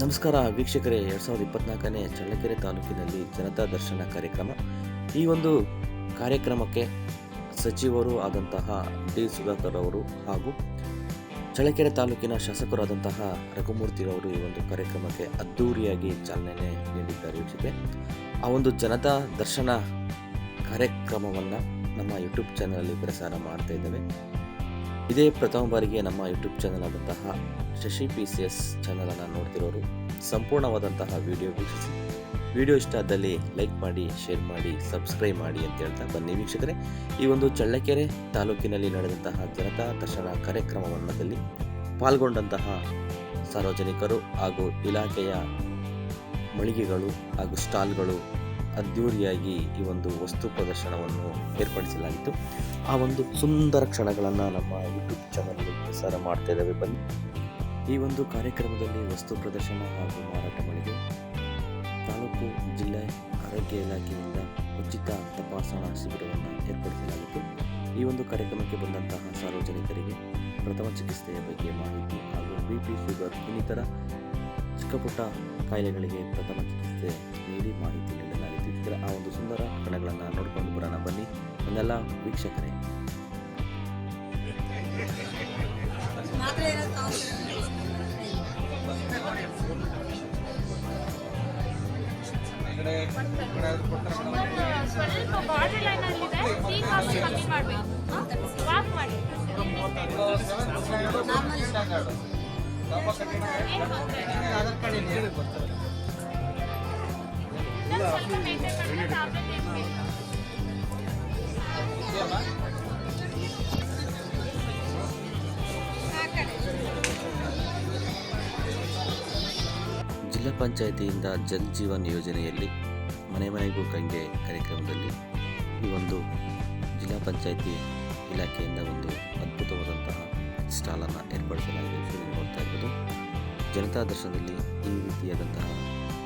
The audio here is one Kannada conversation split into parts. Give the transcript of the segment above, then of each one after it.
ನಮಸ್ಕಾರ ವೀಕ್ಷಕರೇ, ಎರಡು ಸಾವಿರದ ಇಪ್ಪತ್ನಾಲ್ಕನೇ ಚಳ್ಳಕೆರೆ ತಾಲೂಕಿನಲ್ಲಿ ಜನತಾ ದರ್ಶನ ಕಾರ್ಯಕ್ರಮ. ಈ ಒಂದು ಕಾರ್ಯಕ್ರಮಕ್ಕೆ ಸಚಿವರು ಆದಂತಹ ಡಿ ಸುಧಾಕರ್ ಅವರು ಹಾಗೂ ಚಳ್ಳಕೆರೆ ತಾಲೂಕಿನ ಶಾಸಕರಾದಂತಹ ರಘುಮೂರ್ತಿರವರು ಈ ಒಂದು ಕಾರ್ಯಕ್ರಮಕ್ಕೆ ಅದ್ಧೂರಿಯಾಗಿ ಚಾಲನೆ ನೀಡಿದ್ದಾರೆ. ಆ ಒಂದು ಜನತಾ ದರ್ಶನ ಕಾರ್ಯಕ್ರಮವನ್ನು ನಮ್ಮ ಯೂಟ್ಯೂಬ್ ಚಾನಲಲ್ಲಿ ಪ್ರಸಾರ ಮಾಡ್ತಾ ಇದ್ದೇವೆ. ಇದೇ ಪ್ರಥಮ ಬಾರಿಗೆ ನಮ್ಮ ಯೂಟ್ಯೂಬ್ ಚಾನಲ್ ಆದಂತಹ ಶಶಿ ಪಿ ಸಿ ಎಸ್ ಚಾನಲನ್ನು ನೋಡ್ತಿರೋರು, ಸಂಪೂರ್ಣವಾದಂತಹ ವಿಡಿಯೋ ವೀಕ್ಷಿಸಿ. ವಿಡಿಯೋ ಇಷ್ಟ ಆದಲ್ಲಿ ಲೈಕ್ ಮಾಡಿ ಶೇರ್ ಮಾಡಿ ಸಬ್ಸ್ಕ್ರೈಬ್ ಮಾಡಿ ಅಂತ ಹೇಳ್ತಾ ಬನ್ನಿ ವೀಕ್ಷಕರೇ. ಈ ಒಂದು ಚಳ್ಳಕೆರೆ ತಾಲೂಕಿನಲ್ಲಿ ನಡೆದಂತಹ ಜನತಾ ದರ್ಶನ ಕಾರ್ಯಕ್ರಮವನ್ನದಲ್ಲಿ ಪಾಲ್ಗೊಂಡಂತಹ ಸಾರ್ವಜನಿಕರು ಹಾಗೂ ಇಲಾಖೆಯ ಮಳಿಗೆಗಳು ಹಾಗೂ ಸ್ಟಾಲ್ಗಳು ಅದ್ಧೂರಿಯಾಗಿ ಈ ಒಂದು ವಸ್ತು ಪ್ರದರ್ಶನವನ್ನು ಏರ್ಪಡಿಸಲಾಗಿತ್ತು. ಆ ಒಂದು ಸುಂದರ ಕ್ಷಣಗಳನ್ನು ನಮ್ಮ ಯೂಟ್ಯೂಬ್ ಚಾನಲ್ನಲ್ಲಿ ಪ್ರಸಾರ ಮಾಡ್ತಾ ಇದ್ದಾವೆ. ಬನ್ನಿ. ಈ ಒಂದು ಕಾರ್ಯಕ್ರಮದಲ್ಲಿ ವಸ್ತು ಪ್ರದರ್ಶನ ಹಾಗೂ ಮಾರಾಟ ಮಾಡಿದೆ. ತಾಲೂಕು ಜಿಲ್ಲೆ ಆರೋಗ್ಯ ಇಲಾಖೆಯಿಂದ ಉಚಿತ ತಪಾಸಣಾ ಶಿಬಿರವನ್ನು ಏರ್ಪಡಿಸಲಾಗಿತ್ತು. ಈ ಒಂದು ಕಾರ್ಯಕ್ರಮಕ್ಕೆ ಬಂದಂತಹ ಸಾರ್ವಜನಿಕರಿಗೆ ಪ್ರಥಮ ಚಿಕಿತ್ಸೆಯ ಬಗ್ಗೆ ಮಾಹಿತಿ ಹಾಗೂ ಬಿ ಪಿ ಶುಗರ್ ಇನ್ನಿತರ ಚಿಕ್ಕಪುಟ್ಟ ಕಾಯಿಲೆಗಳಿಗೆ ಪ್ರಥಮ ಚಿಕಿತ್ಸೆ ನೀಡಿ ಮಾಹಿತಿ ನೀಡಲಾಗಿತ್ತು ಇದರ ಆ ಒಂದು ಸುಂದರ ಕಣಗಳನ್ನು ನೋಡ್ಕೊಂಡು ಬರೋಣ. ಬನ್ನಿ ನನ್ನೆಲ್ಲ ವೀಕ್ಷಕರೇ. ಸ್ವಲ್ಪ ಬಾಡಿ ಜಿಲ್ಲಾ ಪಂಚಾಯಿತಿಯಿಂದ ಜಲ್ ಜೀವನ್ ಯೋಜನೆಯಲ್ಲಿ ಮನೆ ಮನೆಗೂ ಗಂಗೆ ಕಾರ್ಯಕ್ರಮದಲ್ಲಿ ಈ ಒಂದು ಜಿಲ್ಲಾ ಪಂಚಾಯಿತಿ ಇಲಾಖೆಯಿಂದ ಒಂದು ಅದ್ಭುತವಾದಂತಹ ಸ್ಟಾಲನ್ನು ಏರ್ಪಡಿಸಲಾಗಿದೆ ನೋಡ್ತಾ ಇರ್ಬೋದು. ಜನತಾ ದರ್ಶನದಲ್ಲಿ ಈ ರೀತಿಯಾದಂತಹ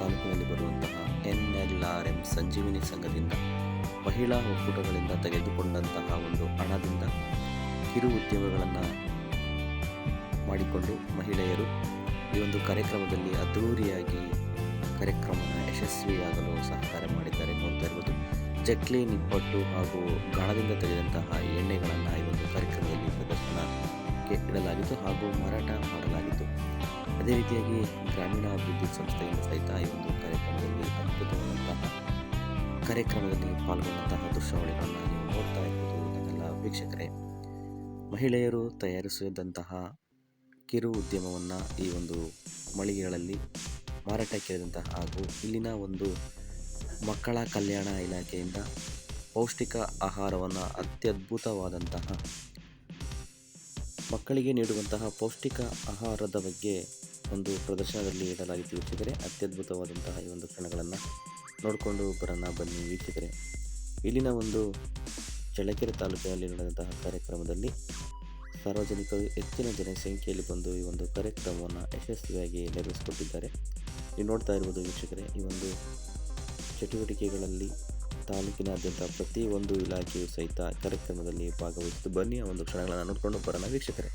ತಾಲೂಕಿನಲ್ಲಿ ಬರುವಂತಹ N L R M Sanjeevini ಸಂಘದಿಂದ ಮಹಿಳಾ ಒಕ್ಕೂಟಗಳಿಂದ ತೆಗೆದುಕೊಂಡಂತಹ ಒಂದು ಹಣದಿಂದ ಕಿರು ಉದ್ಯಮಗಳನ್ನು ಮಾಡಿಕೊಂಡು ಮಹಿಳೆಯರು ಈ ಒಂದು ಕಾರ್ಯಕ್ರಮದಲ್ಲಿ ಅದ್ಧೂರಿಯಾಗಿ ಕಾರ್ಯಕ್ರಮ ಯಶಸ್ವಿಯಾಗಲು ಸಹಕಾರ ಮಾಡಿದ್ದಾರೆ ನೋಡ್ತಾ ಇರ್ಬೋದು ಜಕ್ಲಿ, ನಿಪ್ಪಟ್ಟು ಹಾಗೂ ಗಾಣದಿಂದ ತೆಗೆದಂತಹ ಎಣ್ಣೆಗಳನ್ನು ಈ ಒಂದು ಕಾರ್ಯಕ್ರಮದಲ್ಲಿ ಪ್ರದರ್ಶನಕ್ಕೆ ಇಡಲಾಗಿತ್ತು ಹಾಗೂ ಮಾರಾಟ ಮಾಡಲಾಗಿತ್ತು. ಅದೇ ರೀತಿಯಾಗಿ ಗ್ರಾಮೀಣಾಭಿವೃದ್ಧಿ ಸಂಸ್ಥೆಯಿಂದ ಸಹಿತ ಈ ಒಂದು ಕಾರ್ಯಕ್ರಮದಲ್ಲಿ ಅದ್ಭುತವಾದಂತಹ ಕಾರ್ಯಕ್ರಮದಲ್ಲಿ ಪಾಲ್ಗೊಂಡಂತಹ ದೃಶ್ಯಾವಳಿಗಳನ್ನು ನೀವು ನೋಡ್ತಾ ಇರ್ಬೋದು ನನ್ನೆಲ್ಲ ವೀಕ್ಷಕರೇ. ಮಹಿಳೆಯರು ತಯಾರಿಸಿದಂತಹ ಕಿರು ಉದ್ಯಮವನ್ನು ಈ ಒಂದು ಮಳಿಗೆಗಳಲ್ಲಿ ಮಾರಾಟಕ್ಕೆ ಇಳಿದಂತಹ ಹಾಗೂ ಇಲ್ಲಿನ ಒಂದು ಮಕ್ಕಳ ಕಲ್ಯಾಣ ಇಲಾಖೆಯಿಂದ ಪೌಷ್ಟಿಕ ಆಹಾರವನ್ನು ಅತ್ಯದ್ಭುತವಾದಂತಹ ಮಕ್ಕಳಿಗೆ ನೀಡುವಂತಹ ಪೌಷ್ಟಿಕ ಆಹಾರದ ಬಗ್ಗೆ ಒಂದು ಪ್ರದರ್ಶನದಲ್ಲಿ ಇಡಲಾಗಿತ್ತು ವೀಕ್ಷಕರೆ ಅತ್ಯದ್ಭುತವಾದಂತಹ ಈ ಒಂದು ಕ್ಷಣಗಳನ್ನು ನೋಡಿಕೊಂಡು ಬರೋಣ ಬನ್ನಿ ವೀಕ್ಷಕರೆ. ಇಲ್ಲಿನ ಒಂದು ಚಳ್ಳಕೆರೆ ತಾಲೂಕಿನಲ್ಲಿ ನಡೆದಂತಹ ಕಾರ್ಯಕ್ರಮದಲ್ಲಿ ಸಾರ್ವಜನಿಕರು ಹೆಚ್ಚಿನ ಜನಸಂಖ್ಯೆಯಲ್ಲಿ ಬಂದು ಈ ಒಂದು ಕಾರ್ಯಕ್ರಮವನ್ನು ಯಶಸ್ವಿಯಾಗಿ ನೆರವೇರಿಸಿಕೊಟ್ಟಿದ್ದಾರೆ. ನೀವು ನೋಡ್ತಾ ಇರ್ಬೋದು ವೀಕ್ಷಕರೇ, ಈ ಒಂದು ಚಟುವಟಿಕೆಗಳಲ್ಲಿ ತಾಲೂಕಿನಾದ್ಯಂತ ಪ್ರತಿ ಒಂದು ಇಲಾಖೆಯು ಸಹಿತ ಕಾರ್ಯಕ್ರಮದಲ್ಲಿ ಭಾಗವಹಿಸಿದ್ದು ಬನ್ನಿ, ಆ ಒಂದು ಕ್ಷಣಗಳನ್ನು ನೋಡಿಕೊಂಡು ಬರೋಣ ವೀಕ್ಷಕರೇ.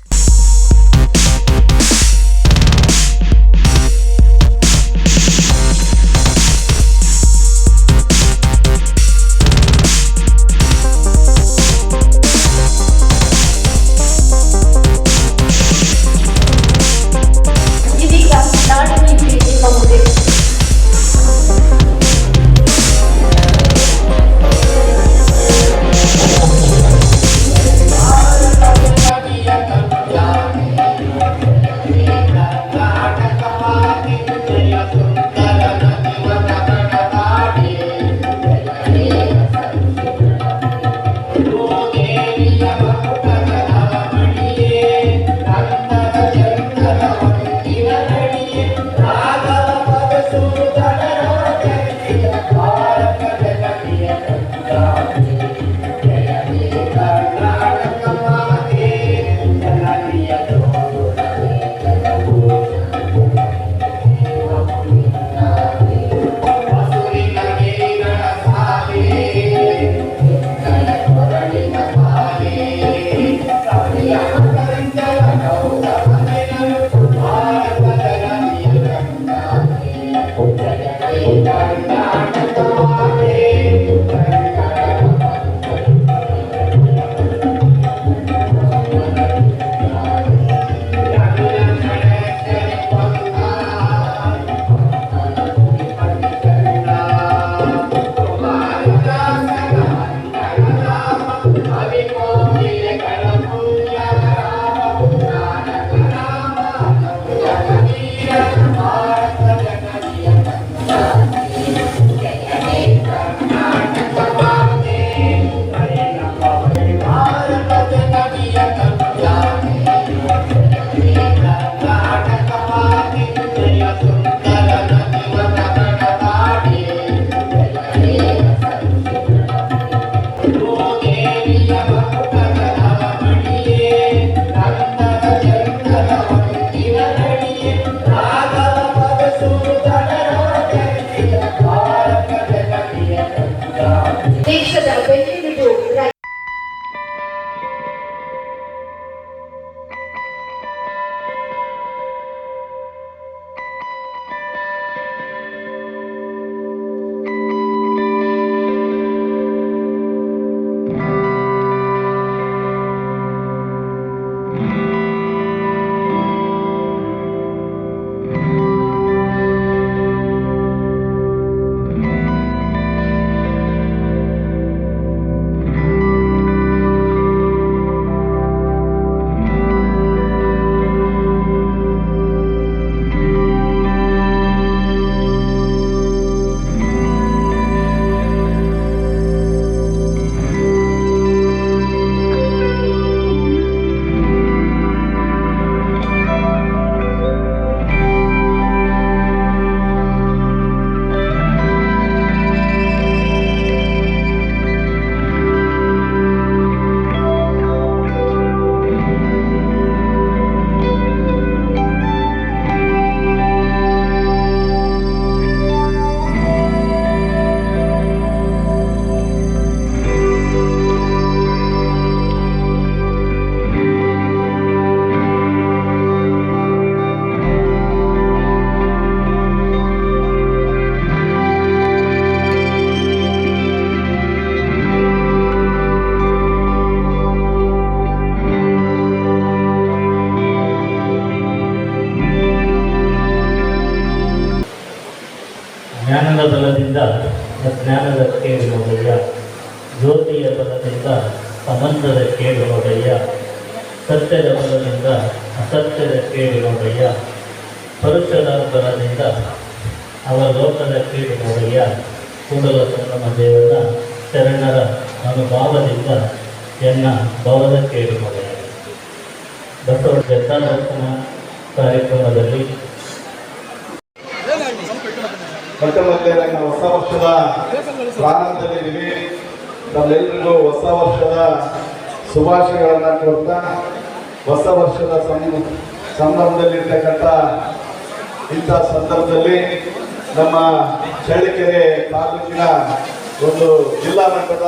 ಕೇಳುವುದಯ್ಯ ಸತ್ಯದ ಬಲದಿಂದ ಅಸತ್ಯದ ಕೇಳುವುದಯ್ಯ ಪರುಷದ ಬಲದಿಂದ ಅವರ ಲೋಕದ ಕೇಳುವುದಯ್ಯ ಕೂಡಲ ಸಂಗಮ ದೇವರ ಶರಣರ ಅನುಭಾವದಿಂದ ಎನ್ನ ಭವದ ನೋಡಯ್ಯ ಬಸವ ಜನತಾದರ್ಶನ ಕಾರ್ಯಕ್ರಮದಲ್ಲಿ ಹೊಸ ವರ್ಷದ ಪ್ರಾರಂಭದಲ್ಲಿದ್ದೀವಿ ನಮ್ಮೆಲ್ಲರಿಗೂ ಹೊಸ ವರ್ಷದ ಶುಭಾಶಯಗಳನ್ನ ಕೊಡ್ತಾ ಹೊಸ ವರ್ಷದ ಸಂ- ಸಂದರ್ಭದಲ್ಲಿರ್ತಕ್ಕಂಥ ಇಂಥ ಸಂದರ್ಭದಲ್ಲಿ ನಮ್ಮ ಚಳ್ಳಕೆರೆ ತಾಲೂಕಿನ ಒಂದು ಜಿಲ್ಲಾ ಮಟ್ಟದ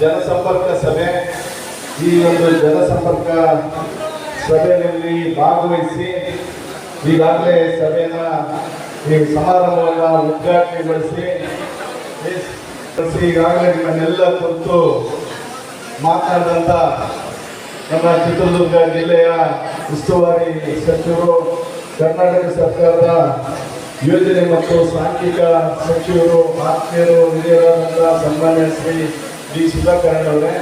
ಜನಸಂಪರ್ಕ ಸಭೆ, ಈ ಒಂದು ಜನಸಂಪರ್ಕ ಸಭೆಯಲ್ಲಿ ಭಾಗವಹಿಸಿ ಈಗಾಗಲೇ ಸಭೆಯ ಈ ಸಮಾರಂಭವನ್ನು ಉದ್ಘಾಟನೆಗೊಳಿಸಿ ಗೊಳಿಸಿ ಈಗಾಗಲೇ ನಿಮ್ಮನ್ನೆಲ್ಲ ಕುರಿತು ಮಾತನಾಡಿದಂಥ ನಮ್ಮ ಚಿತ್ರದುರ್ಗ ಜಿಲ್ಲೆಯ ಉಸ್ತುವಾರಿ ಸಚಿವರು, ಕರ್ನಾಟಕ ಸರ್ಕಾರದ ಯೋಜನೆ ಮತ್ತು ಸಾಂಖ್ಯಿಕ ಸಚಿವರು, ಆತ್ಮೀಯರು ಹಿರಿಯರಾದಂಥ ಸನ್ಮಾನ್ಯ ಶ್ರೀ ಡಿ. ಸುಧಾಕರಣ್ ಅವರೇ.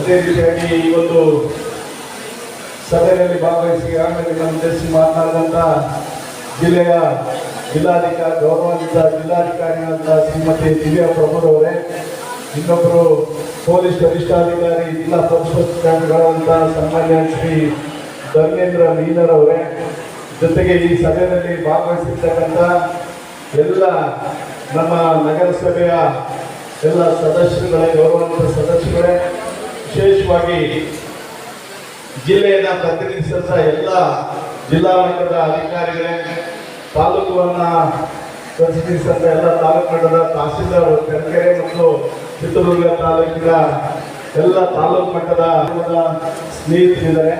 ಅದೇ ರೀತಿಯಾಗಿ ಈ ಒಂದು ಸಭೆಯಲ್ಲಿ ಭಾಗವಹಿಸಿ ನಮ್ಮ ಉದ್ದೇಶಿಸಿ ಮಾತನಾಡಿದಂಥ ಜಿಲ್ಲೆಯ ಜಿಲ್ಲಾಧಿಕಾರಿ, ಗೌರವಾನ್ವಿತ ಜಿಲ್ಲಾಧಿಕಾರಿಯಾದ ಶ್ರೀಮತಿ ದಿವ್ಯಾ ಪ್ರಭುರವರೇ ಇನ್ನೊಬ್ಬರು ಪೊಲೀಸ್ ವರಿಷ್ಠಾಧಿಕಾರಿ ಜಿಲ್ಲಾ ಪರಿಷತ್ಗಳಾದಂಥ ಸನ್ಮಾನ್ಯ ಶ್ರೀ ಧರ್ಮೇಂದ್ರ ಮೀನರವರೇ ಜೊತೆಗೆ ಈ ಸಭೆಯಲ್ಲಿ ಭಾಗವಹಿಸಿರ್ತಕ್ಕಂಥ ಎಲ್ಲ ನಮ್ಮ ನಗರಸಭೆಯ ಎಲ್ಲ ಸದಸ್ಯರುಗಳೇ, ಗೌರವಾನ್ವಿತ ಸದಸ್ಯರುಗಳೇ, ವಿಶೇಷವಾಗಿ ಜಿಲ್ಲೆಯನ್ನು ಪ್ರತಿನಿಧಿಸಿದ ಎಲ್ಲ ಜಿಲ್ಲಾ ಮಟ್ಟದ ಅಧಿಕಾರಿಗಳೇ ತಾಲೂಕನ್ನ ಪ್ರತಿನಿಧಿಸಿದ ಎಲ್ಲ ತಾಲೂಕು ಮಟ್ಟದ ತಹಸೀಲ್ದಾರ್ ತರೀಕೆರೆ ಮತ್ತು ಚಿತ್ರದುರ್ಗ ತಾಲೂಕಿನ ಎಲ್ಲ ತಾಲೂಕು ಮಟ್ಟದ ಸ್ನೇಹಿತರಿದ್ದಾರೆ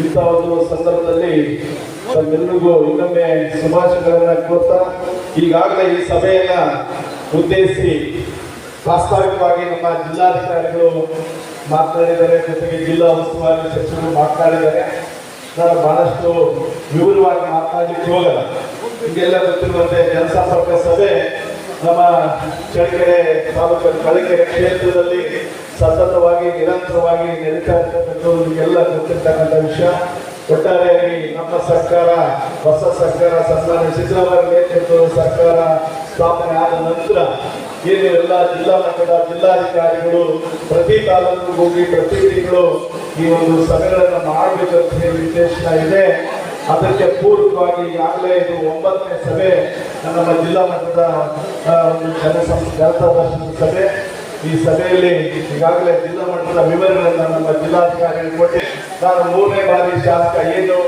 ಇಂಥ ಒಂದು ಸಂದರ್ಭದಲ್ಲಿ ತಮ್ಮೆಲ್ಲರಿಗೂ ಇನ್ನೊಮ್ಮೆ ಶುಭಾಶಯಗಳನ್ನು ಕೋರ್ತಾ ಈಗಾಗಲೇ ಈ ಸಭೆಯನ್ನ ಉದ್ದೇಶಿಸಿ ಪ್ರಾಸ್ತಾವಿಕವಾಗಿ ನಮ್ಮ ಜಿಲ್ಲಾಧಿಕಾರಿಗಳು ಮಾತನಾಡಿದ್ದಾರೆ ಜೊತೆಗೆ ಜಿಲ್ಲಾ ಉಸ್ತುವಾರಿ ಸಚಿವರು ಮಾತನಾಡಿದ್ದಾರೆ. ನಾನು ಬಹಳಷ್ಟು ವಿವರವಾಗಿ ಮಾತನಾಡಲಿಕ್ಕೆ ಹೋಗಲ್ಲ ನಿಮಗೆಲ್ಲ ಗೊತ್ತಿರುವಂತೆ ಜನಸಂಪರ್ಕ ಸಭೆ ನಮ್ಮ ಚಳ್ಳಕೆರೆ ತಾಲೂಕಿನ ಚಳ್ಳಕೆರೆ ಕ್ಷೇತ್ರದಲ್ಲಿ ಸತತವಾಗಿ, ನಿರಂತರವಾಗಿ ನಡೀತಾ ಇರ್ತಕ್ಕಂಥದ್ದು ನಿಮಗೆಲ್ಲ ಗೊತ್ತಿರ್ತಕ್ಕಂಥ ವಿಷಯ. ಒಟ್ಟಾರೆಯಾಗಿ ನಮ್ಮ ಸರ್ಕಾರ, ಹೊಸ ಸರ್ಕಾರ ಸನ್ಮಾನ್ಯ ಸಿದ್ದರಾಮಯ್ಯ ನೇತೃತ್ವದ ಸರ್ಕಾರ ಸ್ಥಾಪನೆ ಆದ ನಂತರ ಏನು ಎಲ್ಲ ಜಿಲ್ಲಾ ಮಟ್ಟದ ಜಿಲ್ಲಾಧಿಕಾರಿಗಳು, ಪ್ರತಿ ತಾಲೂಕು ಹೋಗಿ ಪ್ರತಿ ಈ ಒಂದು ಸಭೆಗಳನ್ನು ಮಾಡಬೇಕಂತ ಹೇಳಿ ಉದ್ದೇಶ ಇದೆ. ಅದಕ್ಕೆ ಪೂರ್ವಕವಾಗಿ ಈಗಾಗಲೇ ಇದು ಒಂಬತ್ತನೇ ಸಭೆ, ನಮ್ಮ ಜಿಲ್ಲಾ ಮಟ್ಟದ ಒಂದು ಜನಸಂ ಜನತಾದರ್ಶನ ಸಭೆ. ಈ ಸಭೆಯಲ್ಲಿ ಈಗಾಗಲೇ ಜಿಲ್ಲಾ ಮಟ್ಟದ ವಿವರಗಳನ್ನು ನಮ್ಮ ಜಿಲ್ಲಾಧಿಕಾರಿ ಕೊಟ್ಟು, ನಾನು ಮೂರನೇ ಬಾರಿ ಶಾಸಕ, ಏನು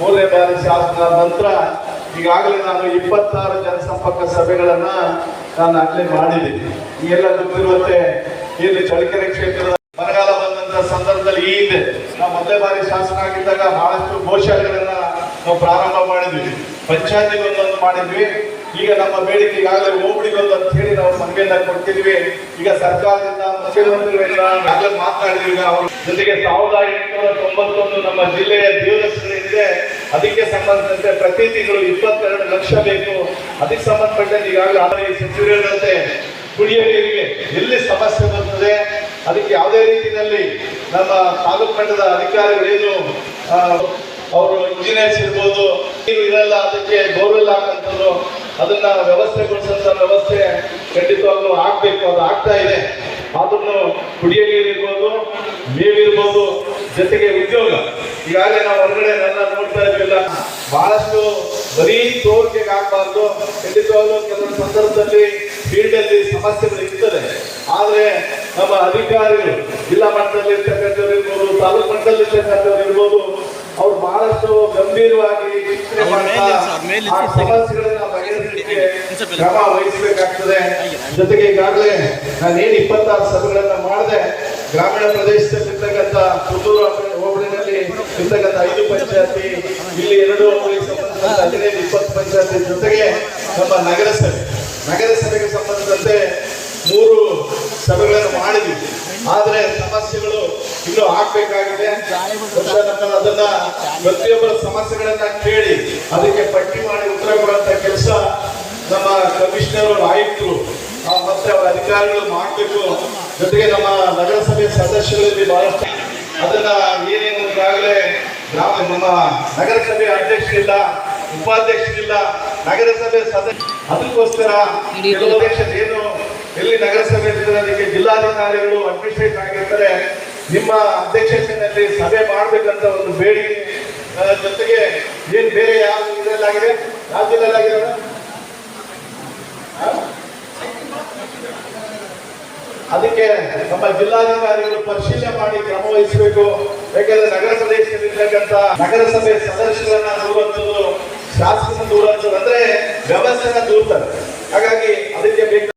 ಮೂರನೇ ಬಾರಿ ಶಾಸಕ ನಂತರ ಈಗಾಗಲೇ ನಾನು ಇಪ್ಪತ್ತಾರು ಜನಸಂಪರ್ಕ ಸಭೆಗಳನ್ನ ನಾನು ಅಲ್ಲೇ ಮಾಡಿದ್ದೀನಿ. ಎಲ್ಲ ಗೊತ್ತಿರುವಂತೆ ಇಲ್ಲಿ ಚಳಕೆರೆ ಕ್ಷೇತ್ರದ ಬರಗಾಲ ಬಂದಂತ ಸಂದರ್ಭದಲ್ಲಿ ಈ ಹಿಂದೆ ನಾವು ಮೊದಲೇ ಬಾರಿ ಶಾಸಕ ಆಗಿದ್ದಾಗ ಬಹಳಷ್ಟು ಗೋಶಾಲೆಗಳನ್ನ ನಾವು ಪ್ರಾರಂಭ ಮಾಡಿದ್ವಿ. ಪಂಚಾಯತಿಗೆ ಮಾಡಿದ್ವಿ. ಈಗ ನಮ್ಮ ಬೇಡಿಕೆ ಈಗಾಗಲೇ ಹೋಬಳಿಗೊಂದು ಅಂತ ಹೇಳಿ ನಾವು ಮನವಿಯನ್ನ ಕೊಡ್ತಿದ್ವಿ ಈಗ ಸರ್ಕಾರದಿಂದ ಮುಖ್ಯಮಂತ್ರಿಗಳಿಂದ ಮಾತನಾಡಿದ್ವಿ ಈಗ ಅವ್ರ ಜೊತೆಗೆ ಸಾವಿರದ ಎಂಟುನೂರ ತೊಂಬತ್ತೊಂದು ನಮ್ಮ ಜಿಲ್ಲೆಯ ದೇವದರ್ಶನಗಳಿದೆ ಅದಕ್ಕೆ ಸಂಬಂಧಿಸಿದಂತೆ ಪ್ರತಿ ತಿಂಗಳು ಇಪ್ಪತ್ತೆರಡು ಲಕ್ಷ ಬೇಕು. ಅದಕ್ಕೆ ಸಂಬಂಧಪಟ್ಟಂತೆ ಈಗಾಗಲೇ ಸಚಿವರಂತೆ ಕುಡಿಯೋ ನೀರಿಗೆ ಎಲ್ಲಿ ಸಮಸ್ಯೆ ಬರ್ತದೆ? ಅದಕ್ಕೆ ಯಾವುದೇ ರೀತಿಯಲ್ಲಿ ನಮ್ಮ ತಾಲೂಕು ಮಟ್ಟದ ಅಧಿಕಾರಿಗಳೇನು ಅವರು ಇಂಜಿನಿಯರ್ಸ್ ಇರ್ಬೋದು ನೀರು ಇರಲ್ಲ ಅದಕ್ಕೆ ಬೋರ್ವೆಲ್ ಹಾಕಂತದ್ದು ಅದನ್ನ ವ್ಯವಸ್ಥೆಗೊಳಿಸಂತ ವ್ಯವಸ್ಥೆ ಖಂಡಿತವಾಗ್ಲೂ ಆಗ್ಬೇಕು, ಅದು ಆಗ್ತಾ ಇದೆ. ಅದನ್ನು ಕುಡಿಯೋ ನೀರು ಇರ್ಬೋದು ಮೇವಿರ್ಬೋದು ಜೊತೆಗೆ ಉದ್ಯೋಗ. ಈಗಾಗಲೇ ನಾವು ಹೊರಗಡೆ ನನ್ನ ನೋಡ್ತಾ ಇರ್ಲಿಲ್ಲ ಬಹಳಷ್ಟು ಬರೀ ತೋರಿಕೆಗೆ ಆಗ್ಬಾರ್ದು. ಖಂಡಿತವಾಗ್ಲೂ ಕೆಲವೊಂದು ಸಂದರ್ಭದಲ್ಲಿ ಫೀಲ್ಡ್ ಅಲ್ಲಿ ಸಮಸ್ಯೆಗಳು ಇರ್ತದೆ. ಆದ್ರೆ ನಮ್ಮ ಅಧಿಕಾರಿಗಳು, ಜಿಲ್ಲಾ ಮಟ್ಟದಲ್ಲಿ ಇರ್ತಕ್ಕಂಥವ್ರು ಇರ್ಬೋದು, ತಾಲೂಕು ಮಟ್ಟದಲ್ಲಿ ಇರ್ತಕ್ಕಂಥವ್ರು ಇರ್ಬೋದು ಅವ್ರು ಬಹಳಷ್ಟು ಗಂಭೀರವಾಗಿ ಚಿಂತನೆ ಕ್ರಮ ವಹಿಸಬೇಕಾಗ್ತದೆ. ಜೊತೆಗೆ ಈಗಾಗಲೇ ನಾನು ಏನು ಇಪ್ಪತ್ತಾರು ಸಭೆಗಳನ್ನ ಮಾಡಿದೆ ಗ್ರಾಮೀಣ ಪ್ರದೇಶದಲ್ಲಿ ಇರ್ತಕ್ಕಂಥ ಪುತ್ತೂರು ಹೋಬಳಿನಲ್ಲಿ ಇರ್ತಕ್ಕಂಥ ಐದು ಪಂಚಾಯತಿ ಇಲ್ಲಿ ಎರಡು ಹದಿನೈದು ಇಪ್ಪತ್ತು ಪಂಚಾಯತಿ ಜೊತೆಗೆ ನಮ್ಮ ನಗರಸಭೆ. ನಗರಸಭೆಗೆ ಸಂಬಂಧಿಸಿದಂತೆ ಮೂರು ಸಭೆಗಳನ್ನು ಮಾಡಿದ್ವಿ. ಆದ್ರೆ ಸಮಸ್ಯೆಗಳು ಇನ್ನೂ ಆಗ್ಬೇಕಾಗಿದೆ. ಅದನ್ನ ಪ್ರತಿಯೊಬ್ಬರ ಸಮಸ್ಯೆಗಳನ್ನ ಕೇಳಿ ಅದಕ್ಕೆ ಪಟ್ಟಿ ಮಾಡಿ ಉತ್ತರ ಕೊಡುವಂತ ಕೆಲಸ ನಮ್ಮ ಕಮಿಷನರ್ ಆಯುಕ್ತರು ಮತ್ತೆ ಅವರ ಅಧಿಕಾರಿಗಳು ಮಾಡಬೇಕು. ಜೊತೆಗೆ ನಮ್ಮ ನಗರಸಭೆ ಸದಸ್ಯರಲ್ಲಿ ಬಹಳಷ್ಟು ಅದನ್ನ ಏನೇನು ಈಗಾಗಲೇ ಗ್ರಾಮ ನಮ್ಮ ನಗರಸಭೆ ಅಧ್ಯಕ್ಷರಿಲ್ಲ ಉಪಾಧ್ಯಕ್ಷರಿಲ್ಲ ನಗರಸಭೆ ಸದಸ್ಯ ಅದಕ್ಕೋಸ್ಕರ ಏನು ಎಲ್ಲಿ ನಗರಸಭೆ ಅದಕ್ಕೆ ಜಿಲ್ಲಾಧಿಕಾರಿಗಳು ಅಡ್ಮಿನಿಸ್ಟ್ರೇಟ್ ಆಗಿರ್ತಾರೆ. ನಿಮ್ಮ ಅಧ್ಯಕ್ಷತೆಯಲ್ಲಿ ಸಭೆ ಮಾಡಬೇಕಂತ ಒಂದು ಬೇಡಿಕೆ ಜೊತೆಗೆ ಏನ್ ಬೇರೆ ಯಾವ ಇದರಲ್ಲಾಗಿದೆ ಯಾವ ಜಿಲ್ಲೆಯಲ್ಲಾಗಿದೆ ಅದಕ್ಕೆ ನಮ್ಮ ಜಿಲ್ಲಾಧಿಕಾರಿಗಳು ಪರಿಶೀಲನೆ ಮಾಡಿ ಕ್ರಮ ವಹಿಸಬೇಕು. ಯಾಕಂದ್ರೆ ನಗರ ಪ್ರದೇಶದಲ್ಲಿರ್ತಕ್ಕಂಥ ನಗರಸಭೆ ಸದಸ್ಯರನ್ನ ದೂರಂತದ್ದು ಶಾಸಕರನ್ನ ದೂರಂತದ್ದು ಅಂದ್ರೆ ವ್ಯವಸ್ಥೆನ ದೂರ್ತಾರೆ. ಹಾಗಾಗಿ ಅದಕ್ಕೆ ಬೇಕು